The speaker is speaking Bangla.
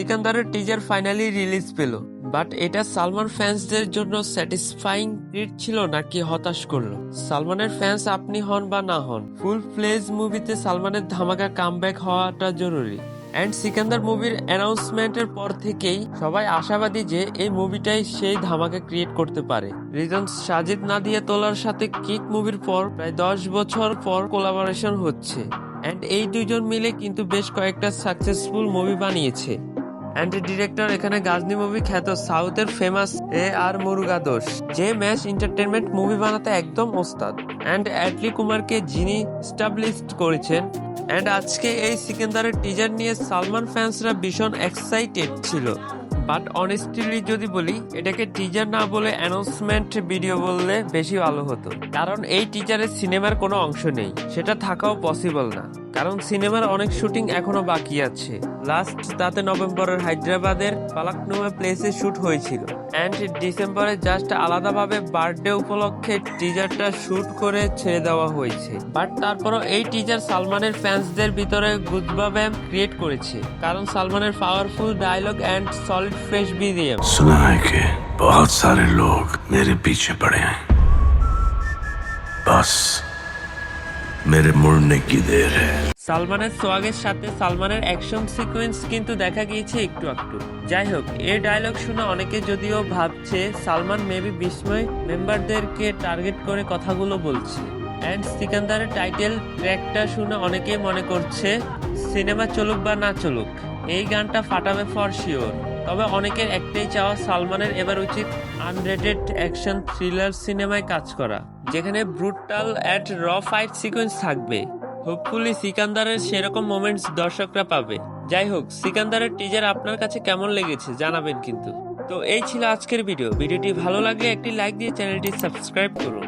সিকান্দারের টিজার ফাইনালি রিলিজ পেল বাট এটা সালমান ফ্যান্সদের জন্য স্যাটিসফাইং ট্রিট ছিল নাকি হতাশ করল? সালমানের ফ্যান্স আপনি হন বা না হন ফুল ফ্লেজ মুভিতে সালমানের ধামাকা কামব্যাক হওয়াটা জরুরি। অ্যান্ড সিকান্দার মুভির অ্যানাউন্সমেন্টের পর থেকেই সবাই আশাবাদী যে এই মুভিটাই সেই ধামাকা ক্রিয়েট করতে পারে। রিজন সাজিদ নাদিয়া তোলার সাথে কিক মুভির পর প্রায় দশ বছর পর কোলাবোরেশন হচ্ছে। অ্যান্ড এই দুজন মিলে কিন্তু বেশ কয়েকটা সাকসেসফুল মুভি বানিয়েছে। অ্যান্ড ডিরেক্টর এখানে গাজনি মুভি খ্যাত সাউথের ফেমাস এ আর মুরুগাদোস যে ম্যাচ এন্টারটেনমেন্ট মুভি বানাতে একদম ওস্তাদ। অ্যান্ড অ্যাটলি কুমারকে যিনি স্টাবলিশড করেছেন অ্যান্ড আজকে এই সিকেন্দারের টিজার নিয়ে সালমান ফ্যান্সরা ভীষণ এক্সাইটেড ছিল। বাট অনেস্টলি যদি বলি, এটাকে টিজার না বলে অ্যানাউন্সমেন্ট ভিডিও বললে বেশি ভালো হতো। কারণ এই টিজারে সিনেমার কোনো অংশ নেই, সেটা থাকাও পসিবল না। কারণ সিনেমার অনেক শুটিং এখনও বাকি আছে। লাস্ট তাতে নভেম্বরের হায়দ্রাবাদের পালাকনুমা প্লেসে শুট হয়েছিল। অ্যান্ড ডিসেম্বরে জাস্ট আলাদাভাবে বার্থডে উপলক্ষে টিজারটা শ্যুট করে ছেড়ে দেওয়া হয়েছে। বাট তারপরও এই টিজার সালমানের ফ্যান্সদের ভিতরে গুজবাবে ক্রিয়েট করেছে। কারণ সালমানের powerful dialogue and solid fresh BGM শোনা বহুত সারে লোক মেরে পিছে পড়ে হ্যায় বাস মেরে মরনে কি দের সালমানের সোয়াগের সাথে সালমানের অ্যাকশন সিকোয়েন্স কিন্তু দেখা গিয়েছে একটু একটু। যাই হোক এ ডায়লগ শুনে অনেকে যদিও ভাবছে সালমান মেবি বিস্ময় মেম্বারদেরকে টার্গেট করে কথাগুলো বলছে। অ্যান্ড সিকান্দারের টাইটেল ট্র্যাকটা শুনে অনেকেই মনে করছে, সিনেমা চলুক বা না চলুক, এই গানটা ফাটাবে ফর শিওর তবে অনেকের একটাই চাওয়া, সালমানের এবার উচিত আনরেটেড অ্যাকশন থ্রিলার সিনেমায় কাজ করা, যেখানে brutal at raw fight sequence থাকবে। হোপফুলি সিকান্দারের সেরকম মোমেন্টস দর্শকরা পাবে। যাই হোক, সিকান্দারের টিজার আপনার কাছে কেমন লেগেছে জানাবেন কিন্তু। তো এই ছিল আজকের ভিডিও ভিডিওটি ভালো লাগলে একটি লাইক দিয়ে চ্যানেলটি সাবস্ক্রাইব করুন।